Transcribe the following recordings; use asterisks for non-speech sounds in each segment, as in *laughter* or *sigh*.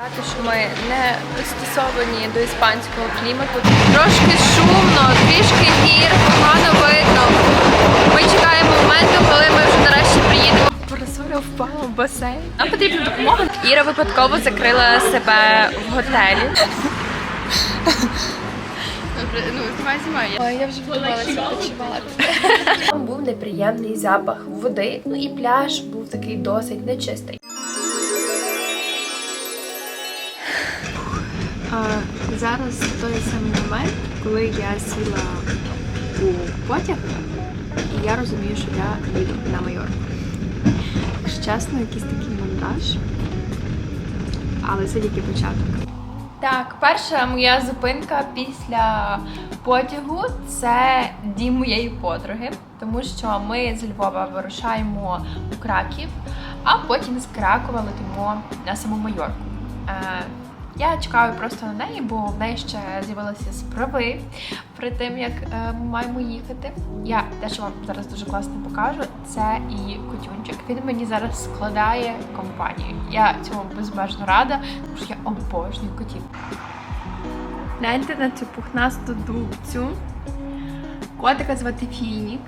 Сказати, що ми не пристосовані до іспанського клімату. Трошки шумно, трішки гір, погано видно. Ми чекаємо моменту, коли ми вже нарешті приїдемо. Парасоля впала в басейн. Нам потрібна допомога. Іра випадково закрила себе в готелі. Ну знімай, знімай. Ой, я вже відпочивати. Там був неприємний запах води, ну і пляж був такий досить нечистий. Зараз той самий момент, коли я сіла у потяг, і я розумію, що я їду на Майорку. Чесно, якийсь такий монтаж. Але це тільки початок. Так, перша моя зупинка після потягу це дім моєї подруги, тому що ми з Львова вирушаємо у Краків, а потім з Кракова летимо на саму Майорку. Я чекаю просто на неї, бо в неї ще з'явилися справи перед тим, як е, ми маємо їхати. Я дещо вам зараз дуже класно покажу. Це і котюнчик. Він мені зараз складає компанію. Я цьому безмежно рада, тому що я обожнюю котів. Гляньте на цю пухнасту дубцю. Котика звати Фінік.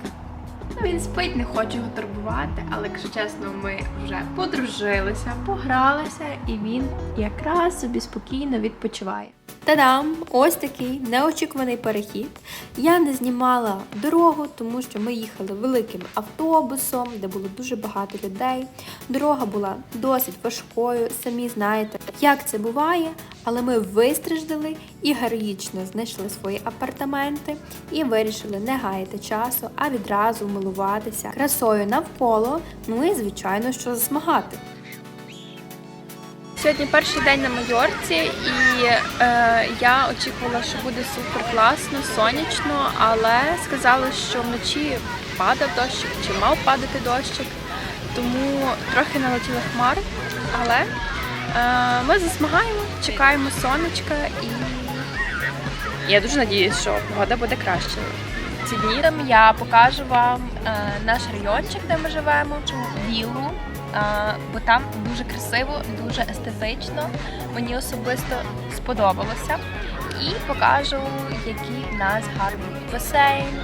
Він спить, не хоче його турбувати, але якщо чесно, ми вже подружилися, погралися, і він якраз собі спокійно відпочиває. Та-дам! Ось такий неочікуваний перехід. Я не знімала дорогу, тому що ми їхали великим автобусом, де було дуже багато людей. Дорога була досить важкою, самі знаєте, як це буває. Але ми вистраждали і героїчно знайшли свої апартаменти і вирішили не гаяти часу, а відразу милуватися красою навколо. Ну і звичайно, що засмагати. Сьогодні перший день на Майорці, і е, я очікувала, що буде супер класно, сонячно, але сказали, що вночі падав дощик чи мав падати дощик, тому трохи налетіли хмари. Але е, ми засмагаємо, чекаємо сонечка і я дуже надіюсь, що погода буде краще. Ці дні там я покажу вам е, наш райончик, де ми живемо, віллу. Бо там дуже красиво, дуже естетично. Мені особисто сподобалося. І покажу, який в нас гарний басейн.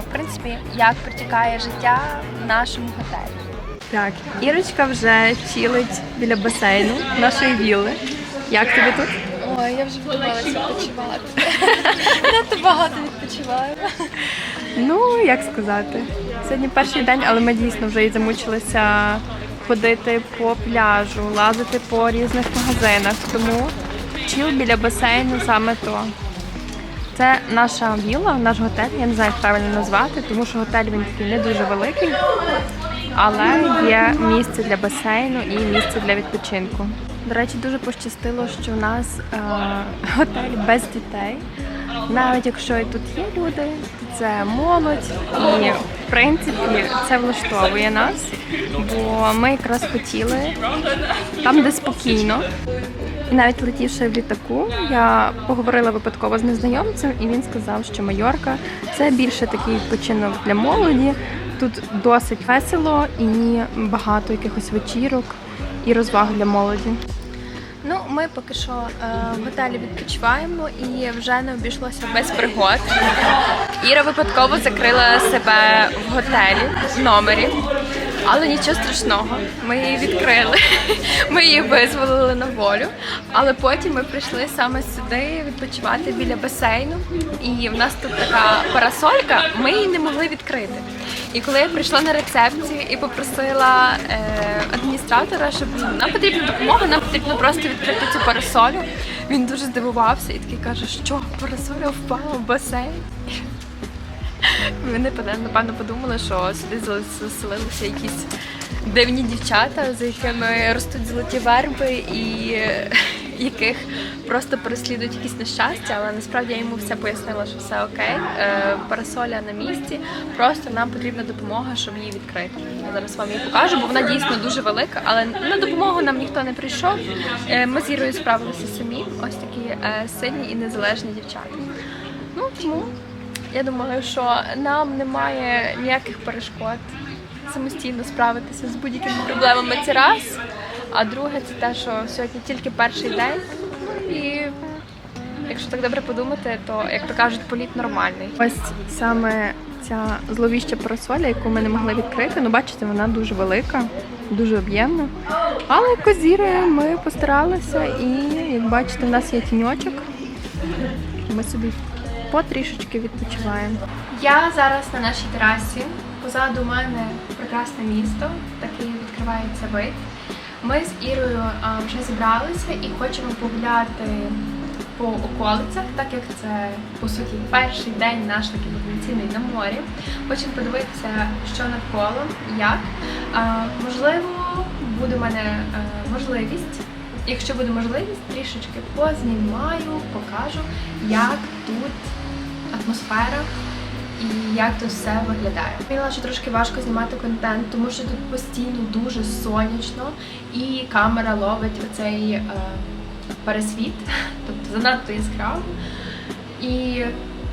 В принципі, як протікає життя в нашому готелі. Так, Ірочка вже чилить біля басейну нашої вілли. Як тобі тут? Ой, я вже готувалася відпочивати. *laughs* Надто багато відпочиваю. Ну, як сказати. Сьогодні перший день, але ми дійсно вже і замучилися ходити по пляжу, лазити по різних магазинах. Тому чіл біля басейну саме то. Це наша вілла, наш готель, я не знаю, як правильно назвати, тому що готель він такий не дуже великий, але є місце для басейну і місце для відпочинку. До речі, дуже пощастило, що у нас е, готель без дітей. Навіть якщо і тут є люди, то це молодь, і в принципі це влаштовує нас, бо ми якраз хотіли там, де спокійно. І навіть летівши в літаку, я поговорила випадково з незнайомцем, і він сказав, що Майорка це більше такий відпочинок для молоді. Тут досить весело і багато якихось вечірок і розваг для молоді. Ну, ми поки що е, в готелі відпочиваємо і вже не обійшлося без пригод. Іра випадково закрила себе в готелі в номері, але нічого страшного. Ми її відкрили, *laughs* ми її визволили на волю. Але потім ми прийшли саме сюди відпочивати біля басейну. І в нас тут така парасолька, ми її не могли відкрити. І коли я прийшла на рецепцію і попросила е, адміністратора, щоб нам потрібна допомога, нам потрібно просто відкрити цю парасолю. Він дуже здивувався і такий каже, що парасоля впала в басейн. Вони напевно подумали, що сюди заселилися якісь дивні дівчата, за якими ростуть золоті верби і *laughs* яких просто переслідують якісь нещастя, але насправді я йому все пояснила, що все окей. Е, Парасоля на місці, просто нам потрібна допомога, щоб її відкрити. Я зараз вам її покажу, бо вона дійсно дуже велика, але на допомогу нам ніхто не прийшов. Е, Ми з Ірою справилися самі. Ось такі е, сильні і незалежні дівчата. Ну тому я думаю, що нам немає ніяких перешкод самостійно справитися з будь-якими проблемами. Це раз. А друге, це те, що сьогодні тільки перший день, і якщо так добре подумати, то як то кажуть, політ нормальний. Ось саме ця зловіща парасоля, яку ми не могли відкрити. Ну, бачите, вона дуже велика, дуже об'ємна. Але козіри ми постаралися, і як бачите, в нас є тіньочок. Ми собі потрішечки відпочиваємо. Я зараз на нашій терасі. Позаду мене прекрасне місто, такий відкривається вид. Ми з Ірою вже зібралися і хочемо погуляти по околицях, так як це по суті перший день наш такий потенційний на морі. Хочемо подивитися, що навколо, як. Можливо, буде в мене е, можливість. Якщо буде можливість, трішечки познімаю, покажу, як тут атмосфера і як то все виглядає. Поняла, що трошки важко знімати контент, тому що тут постійно дуже сонячно, і камера ловить оцей е, пересвіт, *laughs* тобто занадто яскраво. І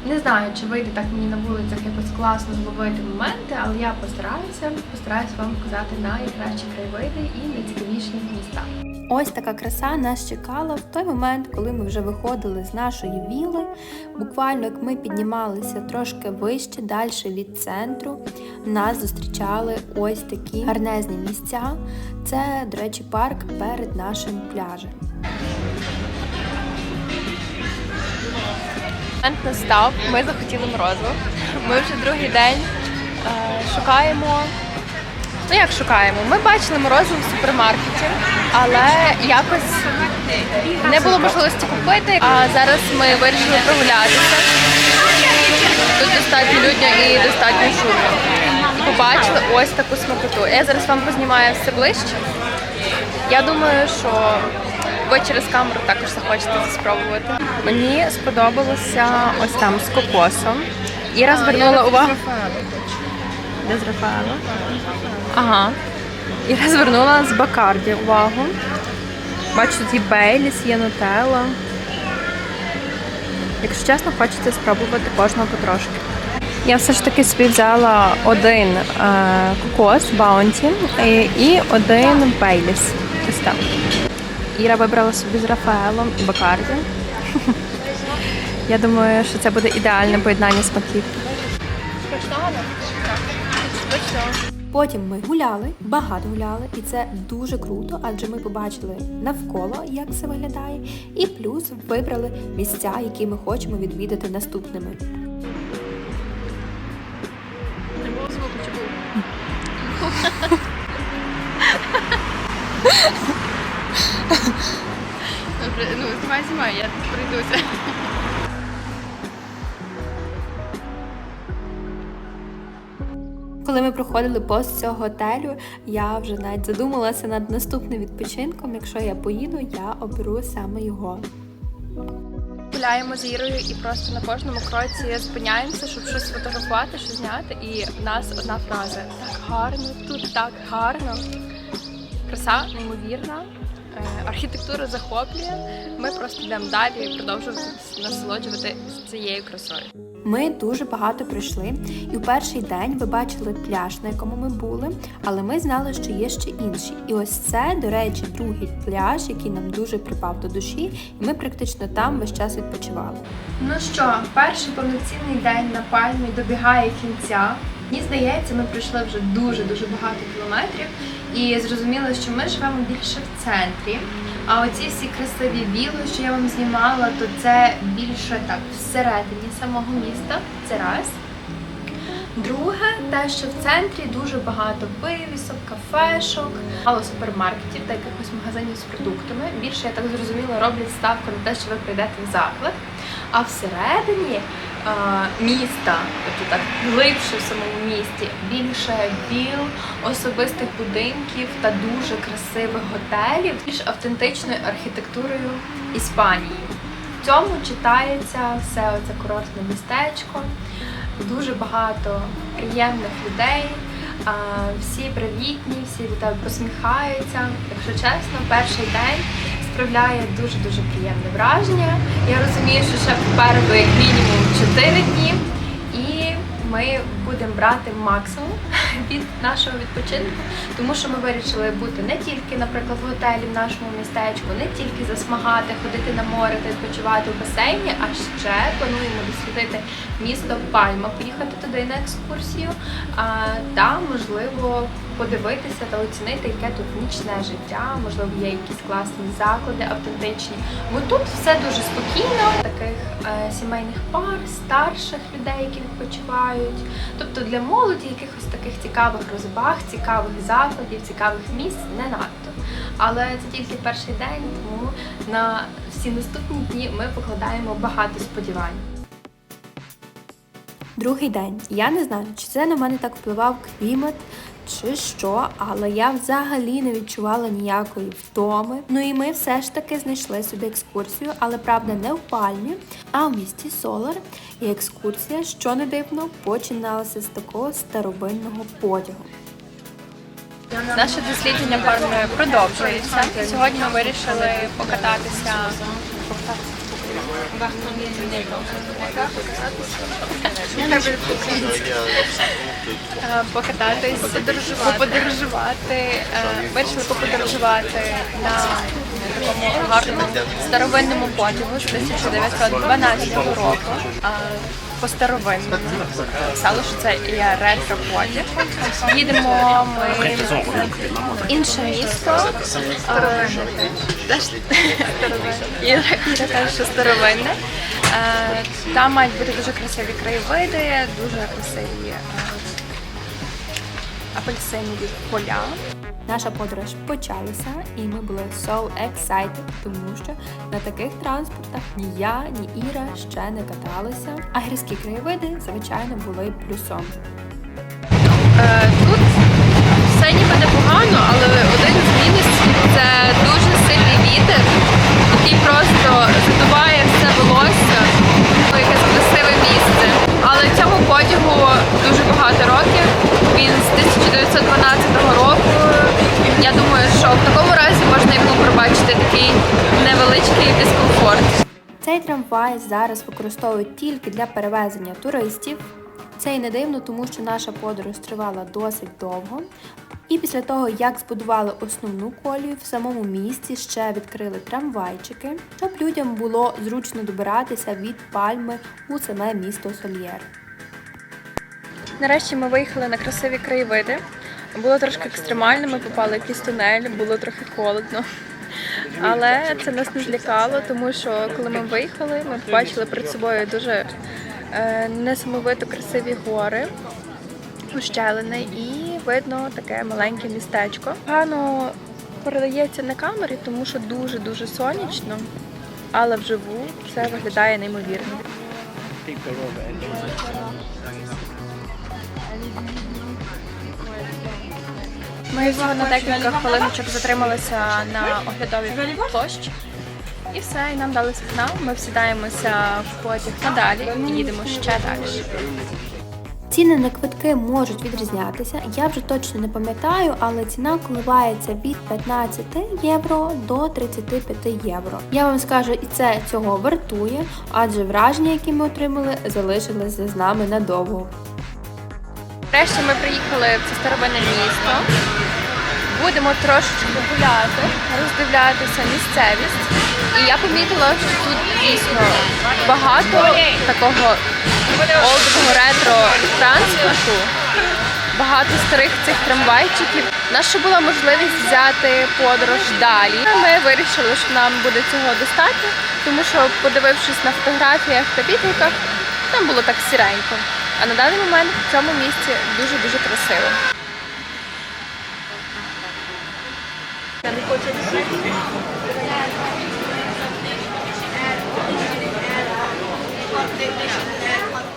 не знаю, чи вийде так мені на вулицях якось класно зловити моменти, але я постараюся, постараюся вам показати найкращі краєвиди і найцікавіші міста. Ось така краса нас чекала в той момент, коли ми вже виходили з нашої віли. Буквально як ми піднімалися трошки вище, далі від центру, нас зустрічали ось такі гарнезні місця. Це, до речі, парк перед нашим пляжем. Момент настав, ми захотіли морозиво. Ми вже другий день е, шукаємо. Ну як шукаємо? Ми бачили морозиво в супермаркеті, але якось не було можливості купити. А зараз ми вирішили прогулятися. Тут достатньо людня і достатньо шумно. Побачили ось таку смакоту. Я зараз вам познімаю все ближче. Я думаю, що ви через камеру також захочете це спробувати. Мені сподобалося ось там з кокосом. Іра звернула увагу. Де з Рафаело? Ага. Іра звернула з Бакарді увагу. Бачу, тут і Бейліс, є нутелла. Якщо чесно, хочеться спробувати кожного потрошки. Я все ж таки собі взяла один е, кокос Баунті і, і один Бейліс. Ось так. Іра вибрала собі з Рафаелом і Бакарді. *laughs* Я думаю, що це буде ідеальне поєднання смаків. Потім ми гуляли, багато гуляли, і це дуже круто, адже ми побачили навколо, як це виглядає, і плюс вибрали місця, які ми хочемо відвідати наступними. Коли ми проходили пост цього готелю, я вже навіть задумалася над наступним відпочинком. Якщо я поїду, я оберу саме його. Гуляємо з Ірою і просто на кожному кроці зупиняємося, щоб щось фотографувати, щось зняти. І в нас одна фраза: так гарно, тут так гарно. Краса неймовірна, е, архітектура захоплює. Ми просто йдемо далі і продовжуємо насолоджувати цією красою. Ми дуже багато прийшли, і в перший день ви бачили пляж, на якому ми були, але ми знали, що є ще інші. І ось це, до речі, другий пляж, який нам дуже припав до душі, і ми практично там весь час відпочивали. Ну що, перший повноцінний день на пальмі добігає кінця. Мені здається, ми пройшли вже дуже-дуже багато кілометрів і зрозуміли, що ми живемо більше в центрі. А оці всі красиві вілли, що я вам знімала, то це більше так всередині самого міста. Це раз. Друге, те, що в центрі дуже багато вивісок, кафешок, мало супермаркетів та якихось магазинів з продуктами. Більше, я так зрозуміла, роблять ставку на те, що ви прийдете в заклад. А всередині е, міста, тобто так глибше в самому місті, більше віл, особистих будинків та дуже красивих готелів, більш автентичною архітектурою Іспанії. В цьому читається все оце курортне містечко, дуже багато приємних людей. Всі привітні, всі до тебе посміхаються. Якщо чесно, перший день справляє дуже дуже приємне враження. Я розумію, що ще попереду як мінімум 4 дні, і ми будемо брати максимум від нашого відпочинку, тому що ми вирішили бути не тільки, наприклад, в готелі в нашому містечку, не тільки засмагати, ходити на море та відпочивати в басейні, а ще плануємо дослідити місто Пальма, поїхати туди на екскурсію, та можливо подивитися та оцінити, яке тут нічне життя, можливо, є якісь класні заклади, автентичні. Бо тут все дуже спокійно, таких е, сімейних пар, старших людей, які відпочивають. Тобто для молоді якихось таких цікавих розваг, цікавих закладів, цікавих місць не надто. Але це тільки перший день, тому на всі наступні дні ми покладаємо багато сподівань. Другий день. Я не знаю, чи це на мене так впливав клімат, чи що, але я взагалі не відчувала ніякої втоми. Ну і ми все ж таки знайшли собі екскурсію, але правда не в пальмі, а в місті Солар. І екскурсія, що не дивно, починалася з такого старовинного потягу. Наше дослідження продовжується. Сьогодні ми вирішили покататися. Е, Покататись, поподорожувати. Е, Вирішили поподорожувати на такому гарному старовинному потягу з 1912 року. Е, По старовинному. Писали, що це є ретро-потяг. Їдемо ми в інше місто. Е, теж що старовинне. Е, Там мають бути дуже красиві краєвиди, дуже красиві е, апельсинові поля. Наша подорож почалася, і ми були so excited, тому що на таких транспортах ні я, ні Іра ще не каталися. А гірські краєвиди, звичайно, були плюсом. Е, Тут все ніби непогано, але один з мінусів це дуже сильний вітер, який просто задуває все волосся в якесь красиве місце. Але цьому потягу дуже багато років. Він з 1912 року. Я думаю, що в такому разі можна йому пробачити такий невеличкий дискомфорт. Цей трамвай зараз використовують тільки для перевезення туристів. Це й не дивно, тому що наша подорож тривала досить довго. І після того, як збудували основну колію, в самому місті ще відкрили трамвайчики, щоб людям було зручно добиратися від пальми у саме місто Сольєр. Нарешті ми виїхали на красиві краєвиди. Було трошки екстремально, ми попали в якийсь тунель, було трохи холодно. Але це нас не злякало, тому що коли ми виїхали, ми побачили перед собою дуже е, несамовито красиві гори, ущелини і видно таке маленьке містечко. Погано передається на камері, тому що дуже-дуже сонячно, але вживу це виглядає неймовірно. Ми всього на декілька хвилиночок затрималися на оглядовій площі. І все, і нам дали сигнал. Ми всідаємося в потяг надалі і їдемо ще далі. Ціни на квитки можуть відрізнятися. Я вже точно не пам'ятаю, але ціна коливається від 15 євро до 35 євро. Я вам скажу, і це цього вартує, адже враження, які ми отримали, залишилися з нами надовго. Врешті ми приїхали в це старовинне місто. Будемо трошечки гуляти, роздивлятися місцевість. І я помітила, що тут дійсно багато такого олдового ретро транспорту, багато старих цих трамвайчиків. Ще була можливість взяти подорож далі. Ми вирішили, що нам буде цього достатньо, тому що, подивившись на фотографіях та відгуках, там було так сіренько. А на даний момент в цьому місці дуже-дуже красиво.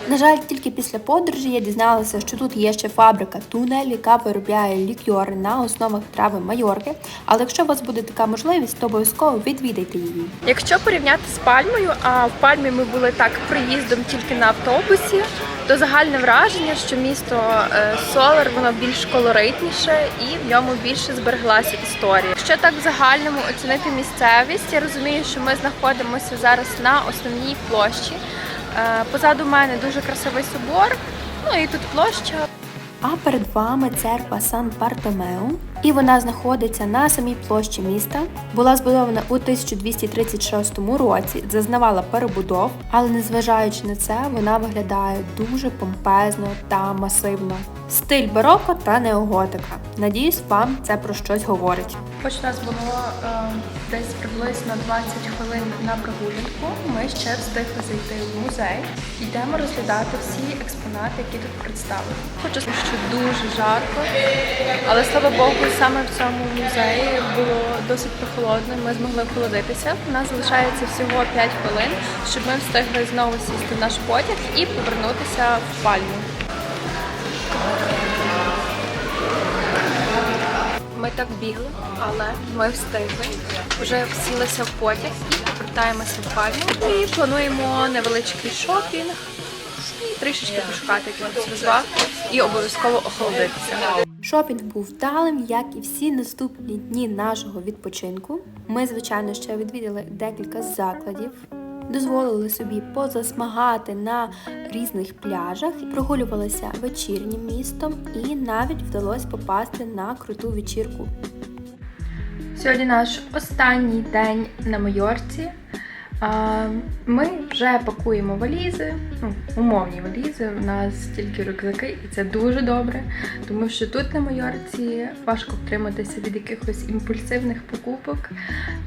На жаль, тільки після подорожі я дізналася, що тут є ще фабрика тунель, яка виробляє лікьори на основах трави майорки. Але якщо у вас буде така можливість, то обов'язково відвідайте її. Якщо порівняти з пальмою, а в пальмі ми були так приїздом тільки на автобусі, то загальне враження, що місто е, Солар воно більш колоритніше і в ньому більше збереглася історія. Якщо так в загальному оцінити місцевість, я розумію, що ми знаходимося зараз на основній площі. Е, Позаду мене дуже красивий собор. Ну і тут площа. А перед вами церква Сан Бартомеу, і вона знаходиться на самій площі міста. Була збудована у 1236 році, зазнавала перебудов, але незважаючи на це, вона виглядає дуже помпезно та масивно. Стиль бароко та неоготика. Надіюсь, вам це про щось говорить. Хоч у нас було е, десь приблизно 20 хвилин на прогулянку, ми ще встигли зайти в музей. Йдемо розглядати всі експонати, які тут представлені. Хочу сказати, що дуже жарко, але слава Богу, саме в цьому музеї було досить прохолодно. Ми змогли охолодитися. У нас залишається всього 5 хвилин, щоб ми встигли знову сісти в наш потяг і повернутися в пальму. Ми так бігли, але ми встигли. Вже всілися в потяг і повертаємося в пальму. І плануємо невеличкий шопінг і трішечки пошукати якихось розваг і обов'язково охолодитися. Шопінг був вдалим, як і всі наступні дні нашого відпочинку. Ми, звичайно, ще відвідали декілька закладів, дозволили собі позасмагати на різних пляжах, прогулювалися вечірнім містом і навіть вдалося попасти на круту вечірку. Сьогодні наш останній день на Майорці. Ми вже пакуємо валізи, ну, умовні валізи. У нас тільки рюкзаки, і це дуже добре, тому що тут на Майорці важко втриматися від якихось імпульсивних покупок,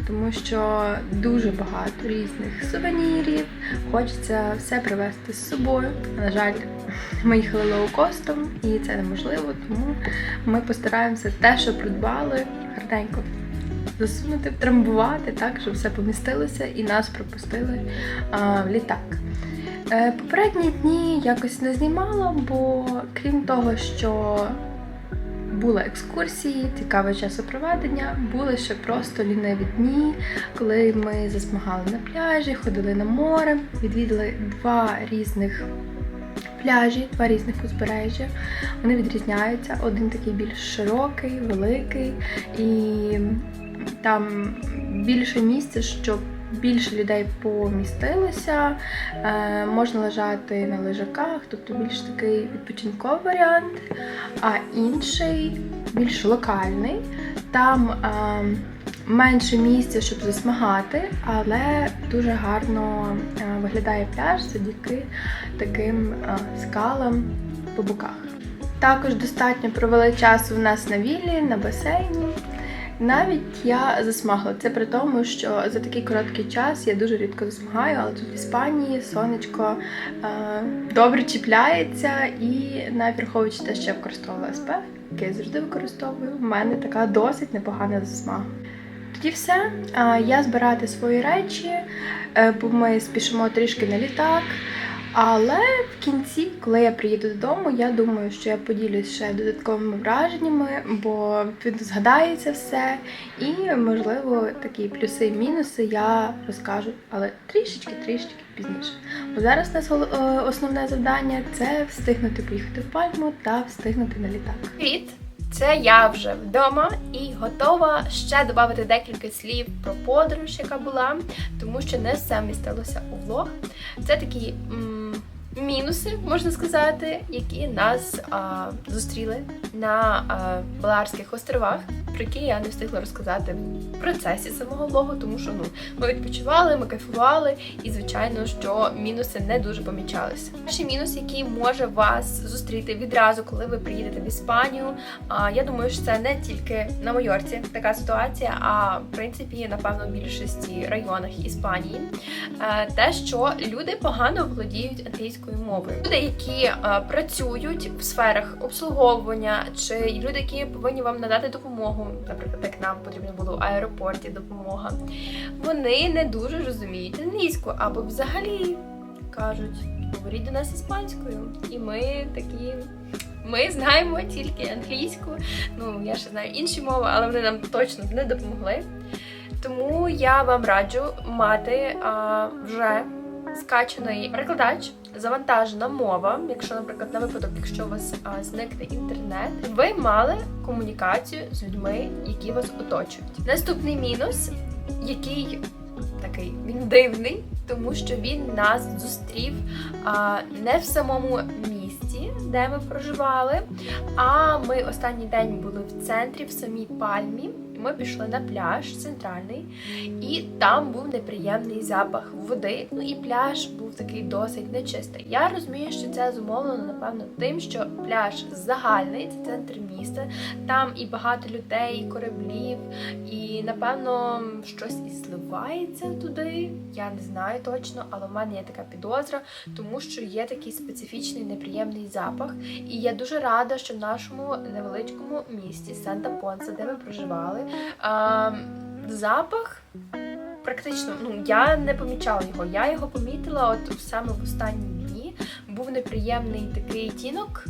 тому що дуже багато різних сувенірів. Хочеться все привезти з собою. На жаль, ми їхали лоукостом, і це неможливо, тому ми постараємося те, що придбали, гарненько засунути, втрамбувати так, щоб все помістилося і нас пропустили а, в літак. Е, попередні дні якось не знімала, бо крім того, що були екскурсії, цікаве часопроведення, були ще просто ліниві дні, коли ми засмагали на пляжі, ходили на море, відвідали два різних пляжі, два різних узбережжя. Вони відрізняються. Один такий більш широкий, великий, і там більше місця, щоб більше людей помістилося. Е, можна лежати на лежаках, тобто більш такий відпочинковий варіант, а інший більш локальний. Там е, менше місця, щоб засмагати, але дуже гарно е, виглядає пляж завдяки таким скалам по боках. Також достатньо провели часу в нас на віллі, на басейні. Навіть я засмагла. Це при тому, що за такий короткий час я дуже рідко засмагаю, але тут в Іспанії сонечко е, добре чіпляється, і навіть враховуючи те, що я використовувала СП, який я завжди використовую, в мене така досить непогана засмага. Тоді все. Е, я збирати свої речі, е, бо ми спішимо трішки на літак. Але в кінці, коли я приїду додому, я думаю, що я поділюсь ще додатковими враженнями, бо згадається все. І, можливо, такі плюси і мінуси я розкажу, але трішечки-трішечки пізніше. Бо зараз у нас е, основне завдання це встигнути поїхати в пальму та встигнути на літак. Привіт! Це я вже вдома і готова ще додати декілька слів про подорож, яка була, тому що не все містилося у влог. Це такі м, мінуси, можна сказати, які нас а, зустріли на а, Баларських островах, про які я не встигла розказати в процесі самого влогу, тому що ну ми відпочивали, ми кайфували, і звичайно, що мінуси не дуже помічалися. Перший мінус, який може вас зустріти відразу, коли ви приїдете в Іспанію. Я думаю, що це не тільки на Майорці така ситуація, а в принципі, напевно, в більшості районах Іспанії. Е, Те, що люди погано володіють англійською мовою. Люди, які е, працюють в сферах обслуговування, чи люди, які повинні вам надати допомогу, наприклад, як нам потрібно було в аеропорті допомога, вони не дуже розуміють англійську або взагалі кажуть, говоріть до нас іспанською. І ми такі. Ми знаємо тільки англійську. Ну, я ще знаю інші мови, але вони нам точно не допомогли. Тому я вам раджу мати а, вже скачаний перекладач, завантажена мова. Якщо, наприклад, на випадок, якщо у вас а, зникне інтернет, ви мали комунікацію з людьми, які вас оточують. Наступний мінус, який такий він дивний, тому що він нас зустрів а, не в самому місті, де ми проживали. А ми останній день були в центрі, в самій пальмі. Ми пішли на пляж центральний, і там був неприємний запах води. Ну і пляж був такий досить нечистий. Я розумію, що це зумовлено напевно тим, що пляж загальний, це центр міста. Там і багато людей, і кораблів, і напевно щось і зливається туди. Я не знаю точно, але в мене є така підозра, тому що є такий специфічний неприємний запах. І я дуже рада, що в нашому невеличкому місті Санта-Понса, де ми проживали, а, запах. Практично, ну я не помічала його. Я його помітила от саме в останні дні. Був неприємний такий тінок,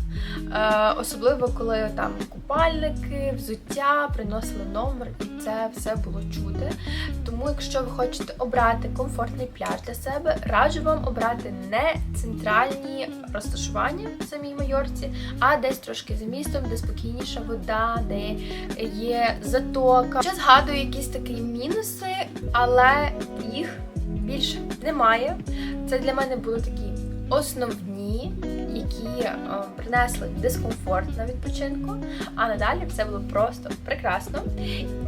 е, особливо коли там купальники, взуття приносили номер, і це все було чути. Тому, якщо ви хочете обрати комфортний пляж для себе, раджу вам обрати не центральні розташування в самій Майорці, а десь трошки за містом, де спокійніша вода, де є затока. Ще згадую якісь такі мінуси, але їх більше немає. Це для мене були такі основні, які е, принесли дискомфорт на відпочинку. А надалі все було просто прекрасно.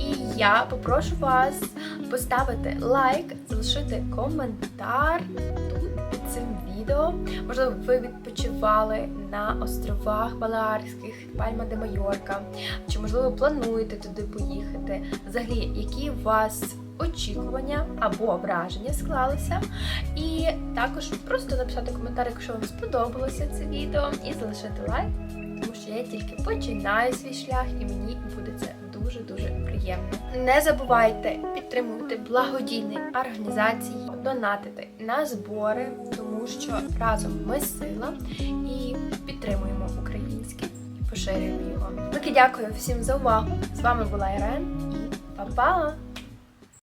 І я попрошу вас поставити лайк, залишити коментар тут під цим відео. Можливо, ви відпочивали на островах Балаарських, Пальма де Майорка, чи можливо плануєте туди поїхати. Взагалі, які у вас очікування або враження склалися. І також просто написати коментар, якщо вам сподобалося це відео, і залишити лайк, тому що я тільки починаю свій шлях, і мені буде це дуже-дуже приємно. Не забувайте підтримувати благодійні організації, донатити на збори, тому що разом ми сила і підтримуємо українське і поширюємо його. Велике дякую всім за увагу. З вами була Ірен і па-па!